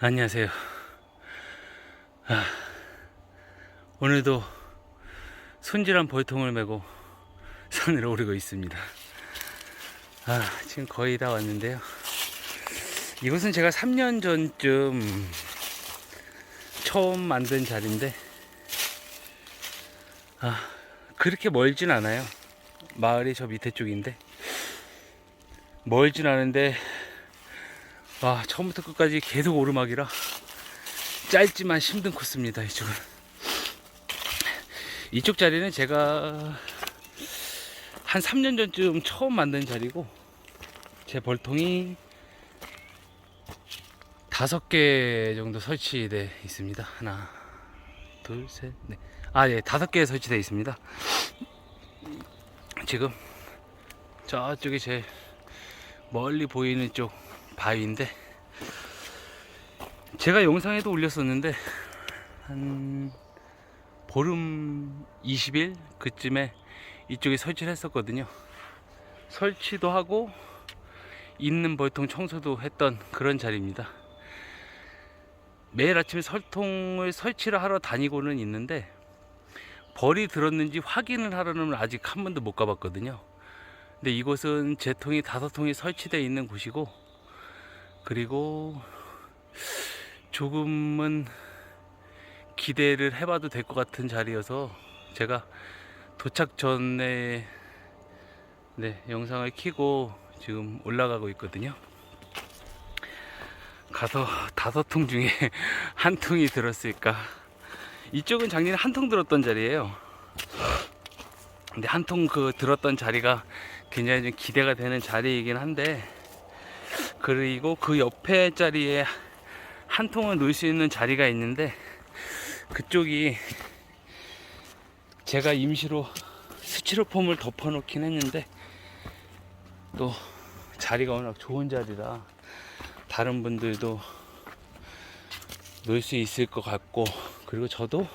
안녕하세요. 아, 오늘도 손질한 벌통을 메고 산을 오르고 있습니다. 아, 지금 거의 다 왔는데요. 이곳은 제가 3년 전쯤 처음 만든 자리인데, 아, 그렇게 멀진 않아요. 마을이 저 밑에 쪽인데, 멀진 않은데, 와, 처음부터 끝까지 계속 오르막이라 짧지만 힘든 코스입니다, 이쪽은. 이쪽 자리는 제가 한 3년 전쯤 처음 만든 자리고, 제 벌통이 다섯 개 정도 설치되어 있습니다. 하나, 둘, 셋, 넷. 아, 예, 다섯 개 설치되어 있습니다. 지금 저쪽이 제 멀리 보이는 쪽 바위인데 제가 영상에도 올렸었는데 한 보름 20일 그쯤에 이쪽에 설치를 했었거든요. 설치도 하고 있는 벌통 청소도 했던 그런 자리입니다. 매일 아침에 설통을 설치를 하러 다니고는 있는데 벌이 들었는지 확인을 하러는 아직 한 번도 못 가봤거든요. 근데 이곳은 제 통이 다섯 통이 설치되어 있는 곳이고 그리고 조금은 기대를 해봐도 될 것 같은 자리여서 제가 도착 전에 네, 영상을 켜고 지금 올라가고 있거든요. 가서 다섯 통 중에 한 통이 들었을까. 이쪽은 작년에 한 통 들었던 자리예요. 근데 한 통 그 들었던 자리가 굉장히 좀 기대가 되는 자리이긴 한데 그리고 그 옆에 자리에 한 통을 놓을 수 있는 자리가 있는데 그쪽이 제가 임시로 스티로폼을 덮어 놓긴 했는데 또 자리가 워낙 좋은 자리라 다른 분들도 놓을 수 있을 것 같고 그리고 저도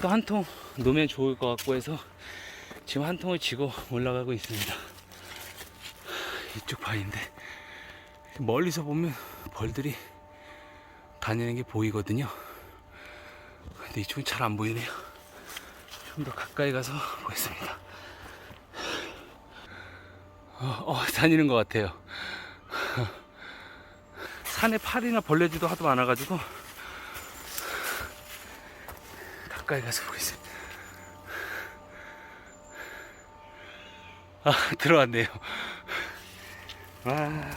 또 한 통 놓으면 좋을 것 같고 해서 지금 한 통을 쥐고 올라가고 있습니다. 이쪽 바위인데 멀리서 보면 벌들이 다니는 게 보이거든요. 근데 이쪽은 잘 안 보이네요. 좀 더 가까이 가서 보겠습니다. 어, 어, 다니는 것 같아요. 산에 파리나 벌레들도 하도 많아가지고 가까이 가서 보겠습니다. 아, 들어왔네요. 와,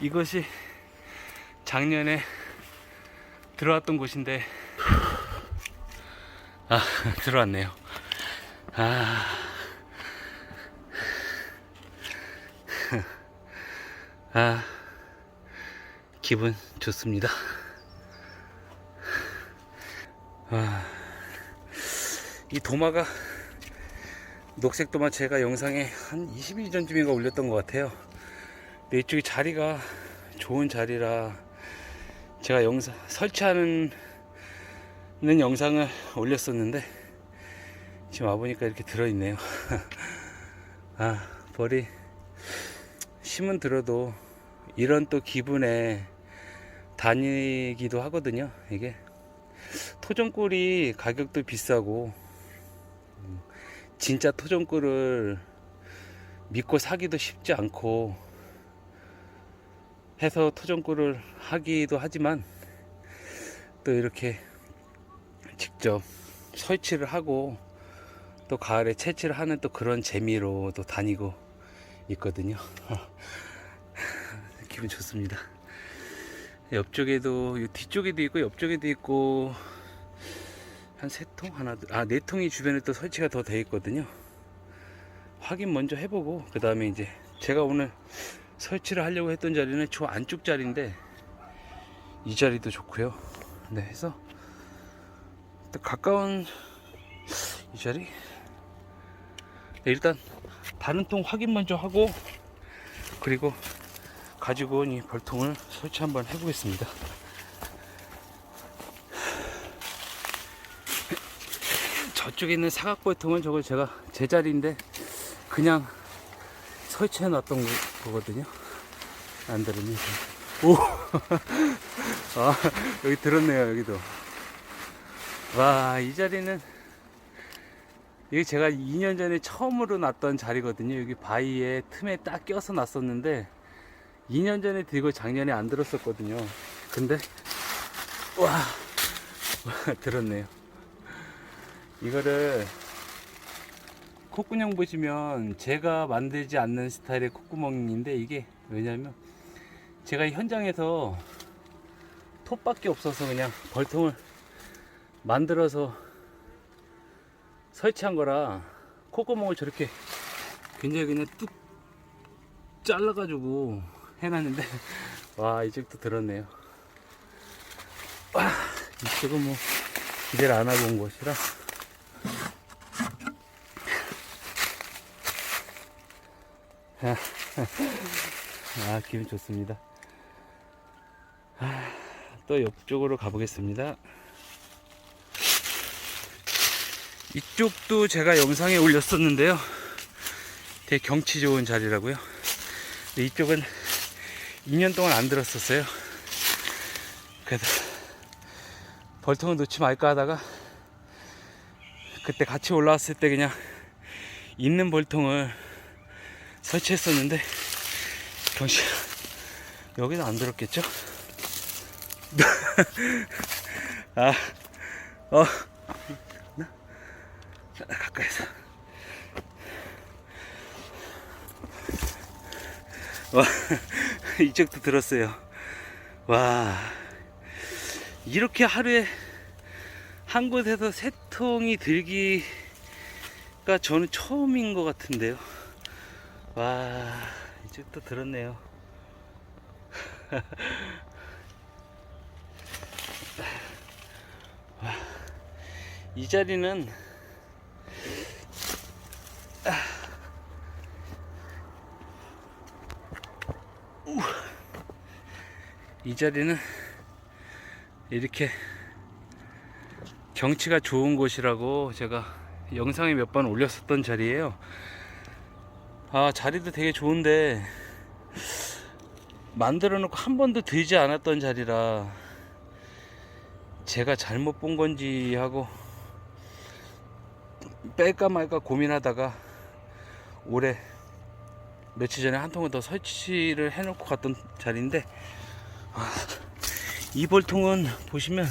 이것이 작년에 들어왔던 곳인데, 아, 들어왔네요. 아, 아, 기분 좋습니다. 아, 이 도마가 녹색 도마 제가 영상에 한 20일 전쯤인가 올렸던 것 같아요. 근데 이쪽이 자리가 좋은 자리라 제가 영상 설치하는 는 영상을 올렸었는데 지금 와보니까 이렇게 들어있네요. 아 벌이 심은 들어도 이런 또 기분에 다니기도 하거든요. 이게 토종꿀이 가격도 비싸고 음, 진짜 토종꿀을 믿고 사기도 쉽지 않고 해서 토종꿀을 하기도 하지만 또 이렇게 직접 설치를 하고 또 가을에 채취를 하는 또 그런 재미로 또 다니고 있거든요. 기분 좋습니다. 옆쪽에도 이 뒤쪽에도 있고 옆쪽에도 있고 한 세 통 하나 아네 통이 주변에 또 설치가 더 돼 있거든요. 확인 먼저 해보고 그 다음에 이제 제가 오늘 설치를 하려고 했던 자리는 저 안쪽 자리인데 이 자리도 좋고요. 네 해서 또 가까운 이 자리 네, 일단 다른 통 확인 먼저 하고 그리고 가지고 온 이 벌통을 설치 한번 해보겠습니다. 저쪽에 있는 사각벌통은 저걸 제가 제 자리인데 그냥 설치해 놨던 거- 거거든요. 안 들으면 오. 아, 여기 들었네요, 여기도. 와, 이 자리는, 이게 제가 2년 전에 처음으로 났던 자리거든요. 여기 바위에 틈에 딱 껴서 났었는데, 2년 전에 들고 작년에 안 들었었거든요. 근데, 와, 와 들었네요. 이거를, 콧구멍 보시면 제가 만들지 않는 스타일의 콧구멍인데 이게 왜냐면 제가 이 현장에서 톱밖에 없어서 그냥 벌통을 만들어서 설치한 거라 콧구멍을 저렇게 굉장히 그냥 뚝 잘라가지고 해놨는데 와 이쪽도 들었네요. 와 이쪽은 뭐 기대를 안 하고 온 것이라 아 기분 좋습니다. 아, 또 옆쪽으로 가보겠습니다. 이쪽도 제가 영상에 올렸었는데요. 되게 경치 좋은 자리라고요. 근데 이쪽은 2년 동안 안 들었었어요. 그래서 벌통을 놓지 말까 하다가 그때 같이 올라왔을 때 그냥 있는 벌통을 설치했었는데 경치 여기는 안 들었겠죠? 아, 어, 나 가까이서 와 이쪽도 들었어요. 와 이렇게 하루에 한 곳에서 세 통이 들기가 저는 처음인 것 같은데요. 와 이쪽도 들었네요. 와, 이 자리는 이 자리는 이렇게 경치가 좋은 곳이라고 제가 영상에 몇 번 올렸었던 자리예요 아 자리도 되게 좋은데 만들어 놓고 한 번도 들지 않았던 자리라 제가 잘못 본 건지 하고 뺄까 말까 고민하다가 올해 며칠 전에 한 통을 더 설치를 해놓고 갔던 자리인데 아, 이 볼통은 보시면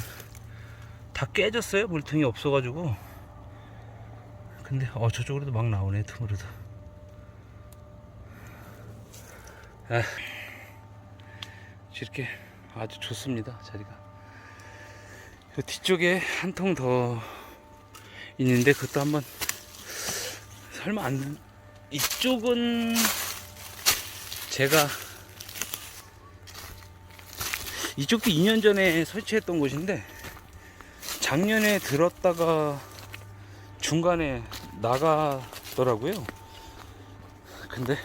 다 깨졌어요. 볼통이 없어가지고. 근데 어 저쪽으로도 막 나오네 틈으로도 아, 이렇게 아주 좋습니다 자리가. 그 뒤쪽에 한 통 더 있는데 그것도 한번 설마 안 이쪽은 제가 이쪽도 2년 전에 설치했던 곳인데 작년에 들었다가 중간에 나가더라고요. 근데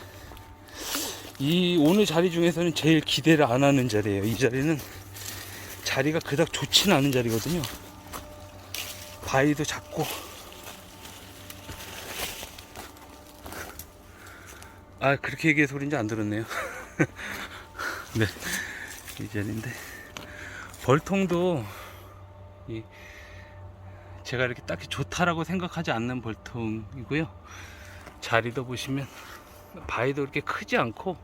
이 오늘 자리 중에서는 제일 기대를 안 하는 자리예요. 이 자리는 자리가 그닥 좋지는 않은 자리거든요. 바위도 작고 아 그렇게 얘기해서 그런지 안 들었네요. 네, 이 자리인데 벌통도 이 제가 이렇게 딱히 좋다라고 생각하지 않는 벌통이고요. 자리도 보시면 바위도 그렇게 크지 않고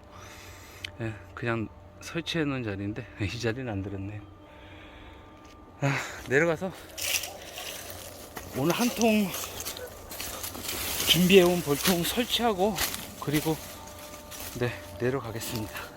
예, 그냥 설치해 놓은 자리인데 이 자리는 안 들었네요 아, 내려가서 오늘 한 통 준비해 온 볼통 설치하고 그리고 네 내려가겠습니다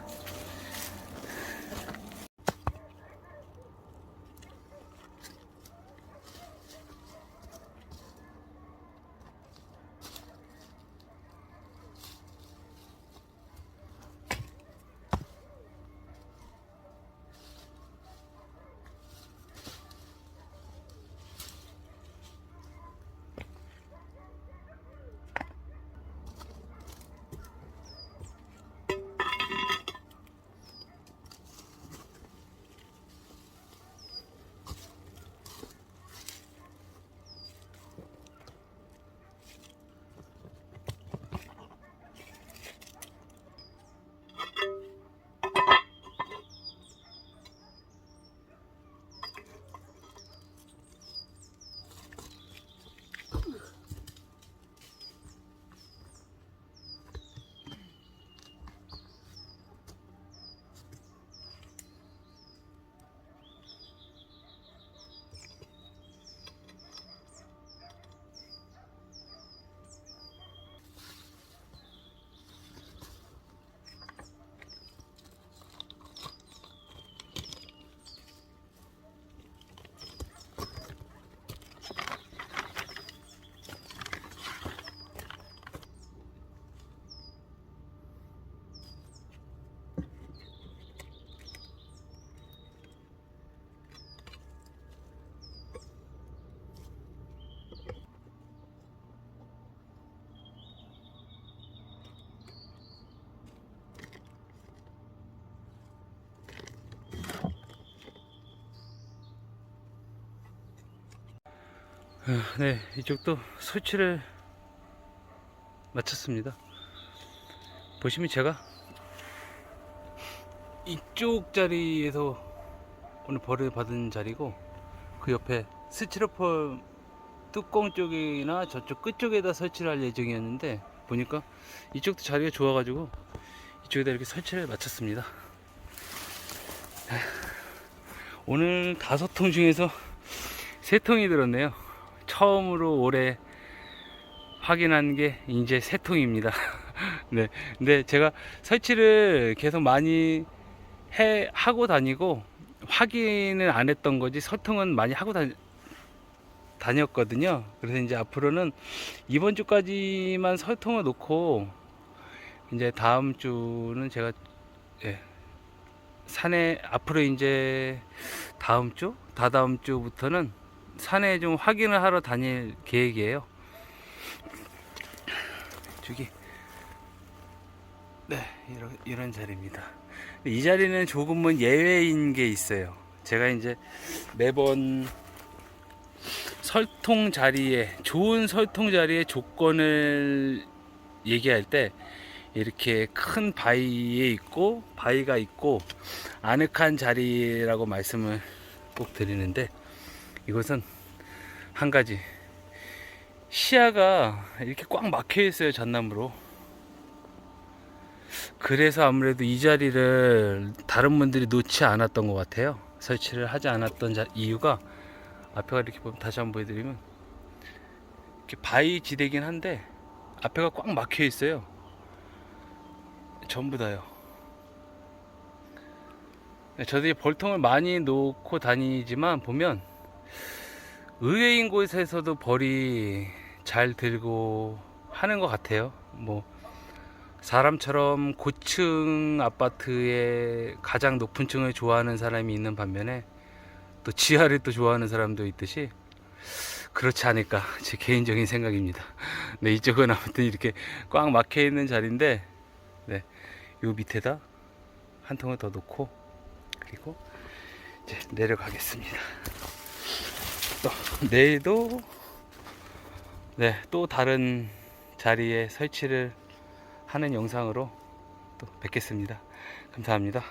네, 이쪽도 설치를 마쳤습니다. 보시면 제가 이쪽 자리에서 오늘 벌을 받은 자리고 그 옆에 스티로폼 뚜껑 쪽이나 저쪽 끝 쪽에다 설치를 할 예정이었는데 보니까 이쪽도 자리가 좋아가지고 이쪽에다 이렇게 설치를 마쳤습니다. 아, 오늘 다섯 통 중에서 세 통이 들었네요. 처음으로 올해 확인한 게 이제 세 통입니다. 네. 근데 제가 설치를 계속 많이 해, 하고 다니고 확인을 안 했던 거지 설통은 많이 하고 다, 다녔거든요. 그래서 이제 앞으로는 이번 주까지만 설통을 놓고 이제 다음 주는 제가 예, 산에 앞으로 이제 다음 주, 다다음 주부터는 산에 좀 확인을 하러 다닐 계획이에요. 저기 네 이런 이런 자리입니다. 이 자리는 조금은 예외인 게 있어요. 제가 이제 매번 설통 자리에 좋은 설통 자리의 조건을 얘기할 때 이렇게 큰 바위에 있고 바위가 있고 아늑한 자리라고 말씀을 꼭 드리는데 이것은 한 가지. 시야가 이렇게 꽉 막혀 있어요 잣나무로. 그래서 아무래도 이 자리를 다른 분들이 놓지 않았던 것 같아요. 설치를 하지 않았던 자- 이유가 앞에가 이렇게 보면 다시 한번 보여드리면 이렇게 바위 지대긴 한데 앞에가 꽉 막혀 있어요. 전부 다요. 네, 저들이 벌통을 많이 놓고 다니지만 보면 의외인 곳에서도 벌이 잘 들고 하는 것 같아요. 뭐 사람처럼 고층 아파트의 가장 높은 층을 좋아하는 사람이 있는 반면에 또 지하를 또 좋아하는 사람도 있듯이 그렇지 않을까 제 개인적인 생각입니다. 네 이쪽은 아무튼 이렇게 꽉 막혀 있는 자리인데 네 요 밑에다 한 통을 더 놓고 그리고 이제 내려가겠습니다. 또 내일도 네, 또 다른 자리에 설치를 하는 영상으로 또 뵙겠습니다. 감사합니다.